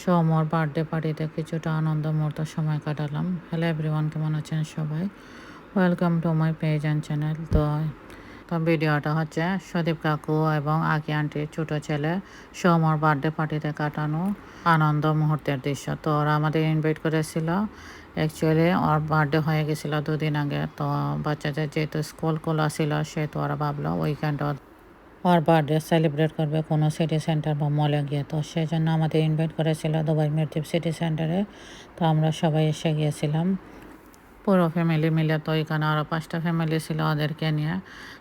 সৌমর birthday পার্টিতে কিছুটা আনন্দ মুহূর্ত সময় কাটালাম। হ্যালো এভরিওয়ান কেমন আছেন সবাই? Welcome to my page and channel তো তো ভিডিওটা হচ্ছে সদীপ কাকু এবং আকি আন্টির ছোটো ছেলে সৌমর বার্থডে পার্টিতে কাটানো আনন্দ মুহূর্তের দৃশ্য। তো ওরা আমাদের ইনভাইট করেছিল। অ্যাকচুয়ালি ওর বার্থডে হয়ে গেছিল দুদিন আগে। তো বাচ্চাদের যেহেতু স্কুল খোলা ছিল, সেহেতু ওরা ভাবলো উইকেন্ড ওর বার্থডে সেলিব্রেট করবে কোনো সিটি সেন্টার বা মলে গিয়ে। তো সেই জন্য আমাদের ইনভাইট করেছিল দুবাই মিরটিপ সিটি সেন্টারে। তো আমরা সবাই এসে গিয়েছিলাম। পুরো ফ্যামিলি মিলে তো এখানে আরও পাঁচটা ফ্যামিলি ছিল ওদেরকে নিয়ে।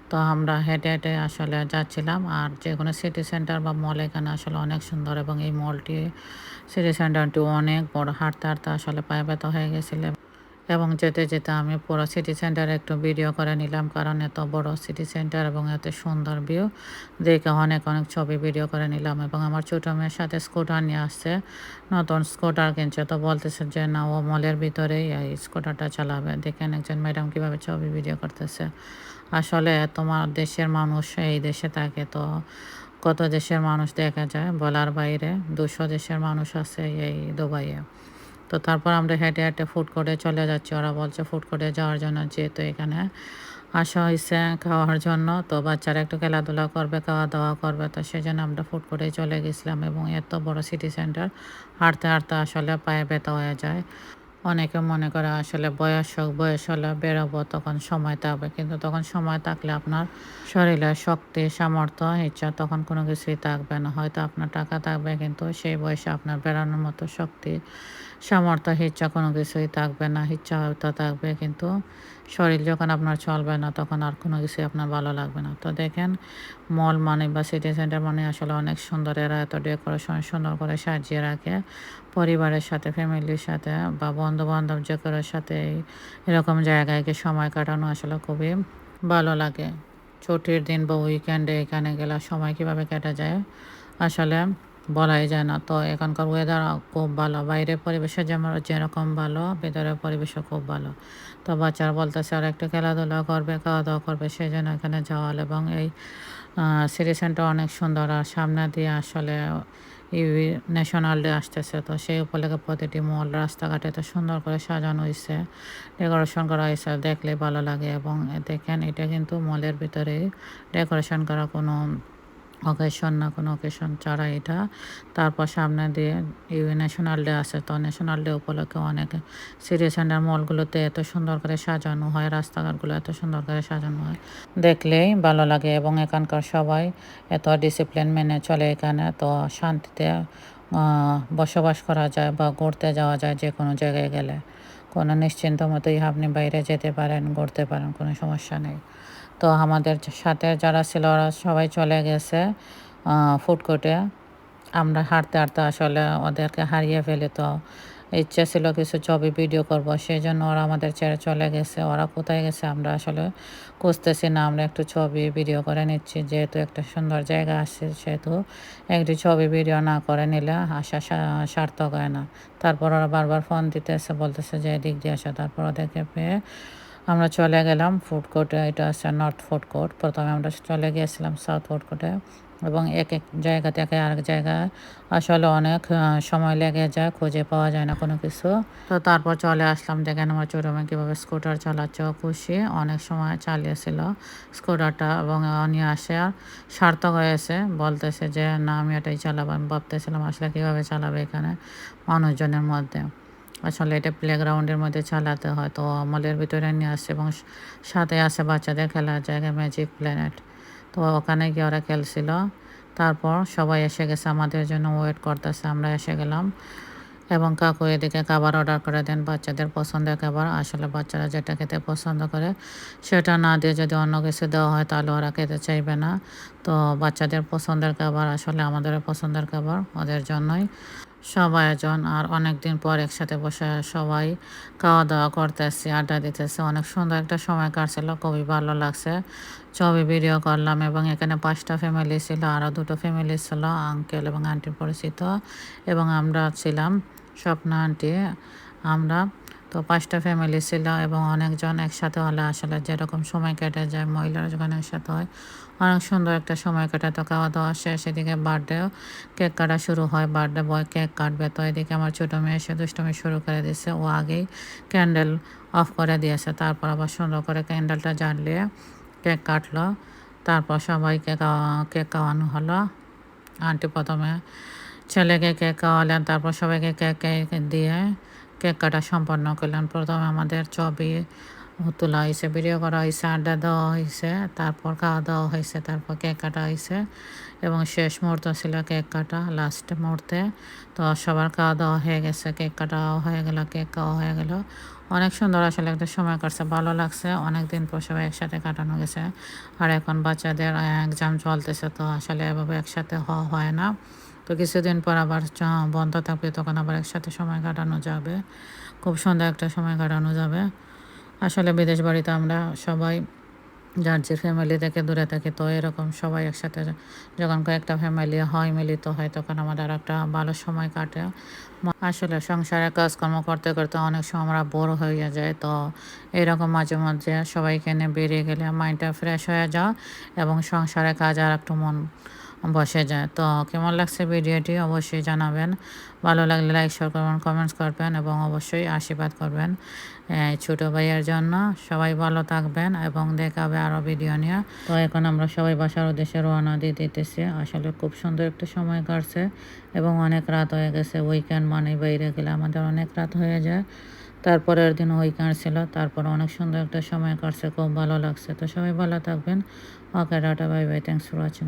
তো আমরা হেঁটে হেঁটে আসলে যাচ্ছিলাম। আর যে কোনো সিটি সেন্টার বা মল এখানে আসলে অনেক সুন্দর এবং এই মলটি সিটি সেন্টারটি অনেক বড়। হাঁটতে হাঁটতে আসলে পায়ে ব্যথা হয়ে গেছিল। এবং যেতে যেতে আমি পুরো সিটি সেন্টারে একটু ভিডিও করে নিলাম, কারণ এত বড় সিটি সেন্টার এবং এত সুন্দর ভিউ দেখে অনেক অনেক ছবি ভিডিও করে নিলাম এবং আমার ছোটো মেয়ের সাথে স্কুটার নিয়ে আসছে। নতুন স্কুটার কিনছে, তো বলতেছে যে, না, ও মলের ভিতরেই এই স্কুটারটা চালাবে। দেখেন একজন ম্যাডাম কীভাবে ছবি ভিডিও করতেছে। আসলে তোমার দেশের মানুষ এই দেশে থাকে, তো কত দেশের মানুষ দেখা যায় বলার বাইরে? দুশো দেশের মানুষ আছে এই দুবাইয়ে। তো তারপর আমরা হেঁটে হেঁটে ফুড কোর্টে চলে যাচ্ছি। ওরা বলছে ফুড কোর্টে যাওয়ার জন্য যেহেতু এখানে আসা হয়েছে খাওয়ার জন্য, তো বাচ্চারা একটু খেলাধুলা করবে খাওয়া দাওয়া করবে। তো সেই জন্য আমরা ফুড কোর্টে চলে গেছিলাম এবং এত বড় সিটি সেন্টার হাঁটতে হাঁটতে আসলে পায়ে ব্যথা হয়ে যায়। অনেকে মনে করে আসলে বয়স হোক, বয়স হলে বেরোবো, তখন সময় থাকবে। কিন্তু তখন সময় থাকলে আপনার শরীরের শক্তি, সামর্থ্য, ইচ্ছা তখন কোনো কিছুই থাকবে না। হয়তো আপনার টাকা থাকবে, কিন্তু সেই বয়সে আপনার বেড়ানোর মতো শক্তি, সামর্থ্য, ইচ্ছা কোনো কিছুই থাকবে না। ইচ্ছা হয়তো থাকবে, কিন্তু শরীর যখন আপনার চলবে না, তখন আর কোনো কিছুই আপনার ভালো লাগবে না। তো দেখেন, মল মানে বা সিটি সেন্টার মানে আসলে অনেক সুন্দর। এরা এত ডেকোরেশন সুন্দর করে সাজিয়ে রাখে। পরিবারের সাথে, ফ্যামিলির সাথে বা বন্ধু বান্ধব যে কারোর সাথে এরকম জায়গায় গিয়ে সময় কাটানো আসলে খুবই ভালো লাগে। ছুটির দিন বা উইকেন্ডে এখানে গেলে সময় কীভাবে কেটে যায়? আসলে বলাই যায় না। তো এখানকার ওয়েদার খুব ভালো। বাইরের পরিবেশে যেমন যেরকম ভালো, ভেতরের পরিবেশও খুব ভালো। তো বাচ্চারা বলতেছে, আর একটু খেলাধুলা করবে খাওয়া দাওয়া করবে সেই জন্য এখানে যাওয়াল এবং এই সিটি সেন্টার অনেক সুন্দর। আর সামনে দিয়ে আসলে ন্যাশনাল ডে আসতেছে। তো সেই উপলক্ষে প্রতিটি মল রাস্তাঘাটে তো সুন্দর করে সাজানো হয়েছে ডেকোরেশন করা হয়েছে দেখলে ভালো লাগে। এবং দেখেন, এটা কিন্তু মলের ভিতরে ডেকোরেশন করা কোনো অকেশন না, কোনো অকেশন ছাড়া এটা। তারপর সামনে দিয়ে ইউ ন্যাশনাল ডে আছে, তো ন্যাশনাল ডে উপলক্ষে অনেক সিটি সেন্টার মলগুলোতে এত সুন্দর করে সাজানো হয়, রাস্তাঘাটগুলো এত সুন্দর করে সাজানো হয়। দেখলেই ভালো লাগে এবং এখানকার সবাই এত ডিসিপ্লিন মেনে চলে এখানে, তো শান্তিতে বসবাস করা যায় বা ঘুরতে যাওয়া যায় যে কোনো জায়গায় গেলে। কোনো নিশ্চিন্ত মতোই আপনি বাইরে যেতে পারেন, ঘুরতে পারেন, কোনো সমস্যা নেই। তো আমাদের সাথে যারা ছিল ওরা সবাই চলে গেছে ফুড কোর্টে আমরা হাঁটতে হাঁটতে আসলে ওদেরকে হারিয়ে ফেলে তো ইচ্ছে ছিল কিছু ছবি ভিডিও করব সেই জন্য ওরা আমাদের ছেড়ে চলে গেছে। ওরা কোথায় গেছে আমরা আসলে খুঁজতেছি না, আমরা একটু ছবি ভিডিও করে নিচ্ছি। যেহেতু একটা সুন্দর জায়গা আসছে সেহেতু একটি ছবি ভিডিও না করে নিলে আসা সার্থক হয় না। তারপর ওরা বারবার ফোন দিতেছে, বলতেছে যে এদিক দিয়ে আসা। তারপর ওদেরকে পেয়ে আমরা চলে গেলাম ফুড কোর্টে এটা আছে নর্থ ফুড কোর্ট প্রথমে আমরা চলে গিয়েছিলাম সাউথ ফুড কোর্টে এবং এক এক জায়গা থেকে আরেক জায়গায় আসলে অনেক সময় লেগে যায়, খুঁজে পাওয়া যায় না কোনো কিছু। তো তারপর চলে আসলাম, দেখেন আমার মেয়ে কীভাবে স্কুটার চালাচ্ছে খুশি। অনেক সময় চালিয়েছিল স্কুটারটা এবং নিয়ে আসে, আর সার্থক হয়েছে। বলতেছে যে, না, আমি এটাই চালাবো। আমি ভাবতেছিলাম, আসলে কীভাবে চালাবে এখানে মানুষজনের মধ্যে? আসলে এটা প্লেগ্রাউন্ডের মধ্যে চালাতে হয়, তো মলের ভিতরে নিয়ে আসছে এবং সাথে আছে বাচ্চাদের খেলার জায়গা ম্যাজিক প্ল্যানেট তো ওখানে গিয়ে ওরা খেলছিল। তারপর সবাই এসে গেছে, আমাদের জন্য ওয়েট করতেছে, আমরা এসে গেলাম। এবং কাকু এদিকে খাবার অর্ডার করে দেন, বাচ্চাদের পছন্দের খাবার। আসলে বাচ্চারা যেটা খেতে পছন্দ করে, সেটা না দিয়ে যদি অন্য কিছু দেওয়া হয়, তাহলে ওরা খেতে চাইবে না। তো বাচ্চাদের পছন্দের খাবার, আসলে আমাদের পছন্দের খাবার, ওদের জন্যই। সব আয়োজন আর অনেক দিন পর একসাথে বসে সবাই খাওয়া দাওয়া করতেছি, আড্ডা দিতেছে। অনেক সুন্দর একটা সময় কাটছিল, খুবই ভালো লাগছে। ছবি ভিডিও করলাম এবং এখানে পাঁচটা ফ্যামিলি ছিল, আরও দুটো ফ্যামিলি ছিল আঙ্কেল এবং আন্টি পরিচিত। এবং আমরা ছিলাম স্বপ্ন আন্টি আমরা তো পাঁচটা ফ্যামিলি ছিল এবং অনেকজন একসাথে হলে আসলে যেরকম সময় কেটে যায়, মহিলারা যখন একসাথে হয়, অনেক সুন্দর একটা সময় কাটাতো খাওয়া দাওয়া শেষ, এদিকে বার্থডে কেক কাটা শুরু হয়। বার্থডে বয় কেক কাটবে। তো এদিকে আমার ছোটো মেয়ে এসে দুষ্টমি শুরু করে দিয়েছে ও আগেই ক্যান্ডেল অফ করে দিয়েছে। তারপর আবার সুন্দর করে ক্যান্ডেলটা জ্বালিয়ে কেক কাটলো। তারপর সবাইকে কেক খাওয়ানো হলো। আন্টি প্রথমে ছেলেকে কেক খাওয়ালেন। তারপর সবাইকে কেক কেক দিয়ে কেক কাটা সম্পন্ন করলেন। প্রথমে আমাদের ছবি তোলা হয়েছে ভিডিও করা হয়েছে, আড্ডা দেওয়া হয়েছে, তারপর খাওয়া দাওয়া হয়েছে, তারপর কেক কাটা হয়েছে এবং শেষ মুহূর্ত ছিল কেক কাটা লাস্ট মুহূর্তে। তো সবার খাওয়া দাওয়া হয়ে গেছে, কেক কাটাও হয়ে গেল, কেক খাওয়া হয়ে গেল। অনেক সুন্দর আসলে একটা সময় কাটছে, ভালো লাগছে অনেক দিন পর সবাই একসাথে কাটানো গেছে। আর এখন বাচ্চাদের এক্সাম চলতেছে, তো আসলে এভাবে একসাথে হওয়া হয় না। তো কিছুদিন পর আবার বন্ধ থাকবে, তখন আবার একসাথে সময় কাটানো যাবে। খুব সুন্দর একটা সময় কাটানো যাবে। আসলে বিদেশ বাড়িতে আমরা সবাই, যার যে ফ্যামিলি থেকে দূরে থাকি, তো এরকম সবাই একসাথে যখন কয়েকটা ফ্যামিলি হয়, মিলিত হয়, তখন আমাদের একটা ভালো সময় কাটে। আসলে সংসারে কাজকর্ম করতে করতে অনেক সময় আমরা বোর হয়ে যায় তো এরকম মাঝে মাঝে সবাইকে নিয়ে বেরিয়ে গেলে মাইন্ডটা ফ্রেশ হয়ে যাও এবং সংসারে কাজ আর একটু মন বসে যায়। তো কেমন লাগছে ভিডিওটি অবশ্যই জানাবেন। ভালো লাগলে লাইক শেয়ার করবেন কমেন্টস করবেন এবং অবশ্যই আশীর্বাদ করবেন। ছোটো ভাইয়ের জন্য সবাই ভালো থাকবেন এবং দেখাবে আরও ভিডিও নিয়ে। তো এখন আমরা সবাই বাসার উদ্দেশ্যে রওনা দিয়ে দিতেছি। আসলে খুব সুন্দর একটা সময় কাটছে এবং অনেক রাত হয়ে গেছে। উইকেন্ড মানে বাইরে গেলে আমাদের অনেক রাত হয়ে যায়। তারপরের দিন উইকেন্ড ছিল, তারপর অনেক সুন্দর একটা সময় কাটছে, খুব ভালো লাগছে। তো সবাই ভালো থাকবেন। Okay, tata bye bye thanks for watching